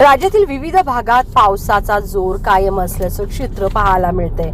राज्यातील विविध भागात पावसाचा जोर कायम असल्याचं चित्र पाहायला मिळते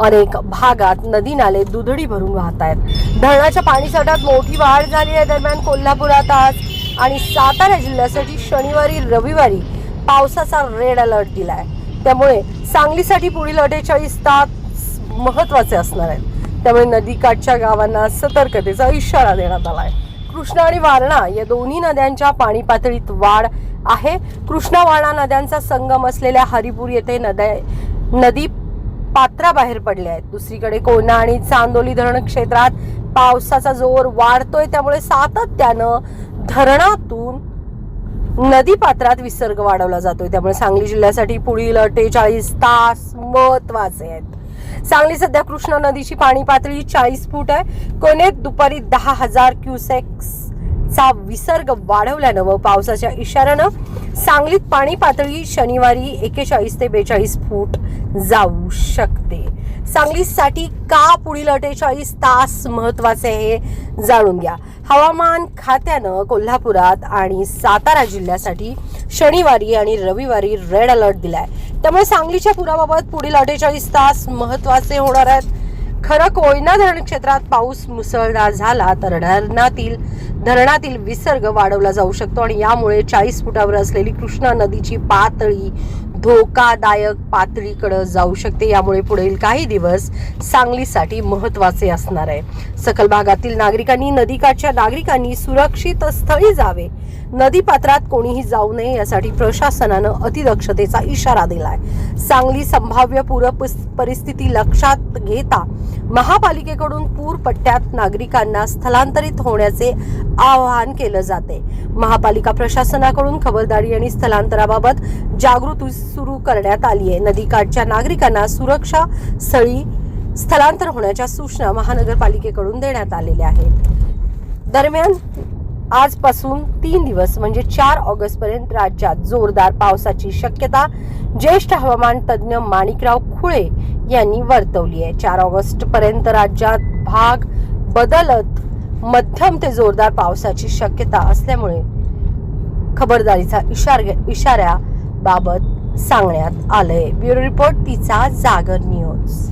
अनेक भागात नदी नाले दुधडी भरून वाहत आहेत धरणाच्या पाणीसाठ्यात मोठी वाढ झाली आहे दरम्यान कोल्हापुरात आज आणि सातारा जिल्ह्यासाठी शनिवारी रविवारी पावसाचा रेड अलर्ट आहे त्यामुळे सांगलीसाठी पुढील अठ्ठेचाळीस तास महत्त्वाचे असणार आहेत. त्यामुळे नदीकाठच्या गावांना सतर्कतेचा इशारा देण्यात आहे कृष्णा आणि वारणा या दोन्ही नद्यांच्या पाणी पातळीत वाढ आहे. कृष्णा नद्यांचा संगम असलेल्या हरिपूर येथे नद्या नदी पात्राबाहेर पडल्या आहेत. दुसरीकडे कोयना आणि चांदोली धरण क्षेत्रात पावसाचा जोर वाढतोय. त्यामुळे सातत्यानं धरणातून नदी पात्रात विसर्ग वाढवला जातोय. त्यामुळे सांगली जिल्ह्यासाठी पुढील अठ्ठेचाळीस तास महत्त्वाचे आहेत. सांगली सध्या कृष्णा नदीची पाणी पातळी चाळीस फूट आहे. कोनेत दुपारी दहा हजार क्युसेक्स चा विसर्ग वाढवल्यानं व पावसाच्या इशाऱ्यानं सांगलीत पाणी पातळी शनिवारी एकेचाळीस ते बेचाळीस फूट जाऊ शकते. सांगलीसाठी का पुढील अठ्ठेचाळीस तास महत्त्वाचे हे जाणून घ्या. हवामान खात्यानं कोल्हापुरात आणि सातारा जिल्ह्यासाठी शनिवारी आणि रविवारी रेड अलर्ट दिलाय. त्यामुळे सांगलीच्या पुराबाबत पुढील अठ्ठेचाळीस तास महत्त्वाचे होणार आहेत. खरं कोयना धरण क्षेत्रात पाऊस मुसळधार झाला तर धरणातील धरणातील विसर्ग वाढवला जाऊ शकतो आणि यामुळे चाळीस फुटावर असलेली कृष्णा नदीची पातळी धोकादायक पातळीकडे जाऊ शकते. यामुळे पुढील काही दिवस सांगलीसाठी महत्त्वाचे असणार आहे. सखल भागातील नागरिकांनी नदीकाठच्या नागरिकांनी सुरक्षित स्थळी जावे. नदी पात्रात कोणीही जाऊ नये यासाठी प्रशासनानं अतिदक्षतेचा इशारा दिलाय. सांगली संभाव्य पूर परिस्थिती लक्षात घेता महापालिकेकडून पूर पट्ट्यात नागरिकांना स्थलांतरित होण्याचे आवाहन केलं जाते महापालिका प्रशासनाकडून खबरदारी आणि स्थलांतराबाबत जागृती सुरू करण्यात आली आहे. नदीकाठच्या नागरिकांना सुरक्षा स्थळी स्थलांतर होण्याच्या सूचना महानगरपालिकेकडून देण्यात आलेल्या आहेत. दरम्यान आजपासून तीन दिवस म्हणजे चार ऑगस्ट पर्यंत राज्यात जोरदार पावसाची शक्यता. ज्येष्ठ हवामान तज्ज्ञ माणिकराव खुळे यांनी वर्तवली आहे. चार ऑगस्ट पर्यंत राज्यात भाग बदलत मध्यम ते जोरदार पावसाची शक्यता असल्यामुळे खबरदारीचा इशार इशाऱ्याबाबत सांगण्यात आलंय. ब्युरो रिपोर्ट तिचा जागर न्यूज.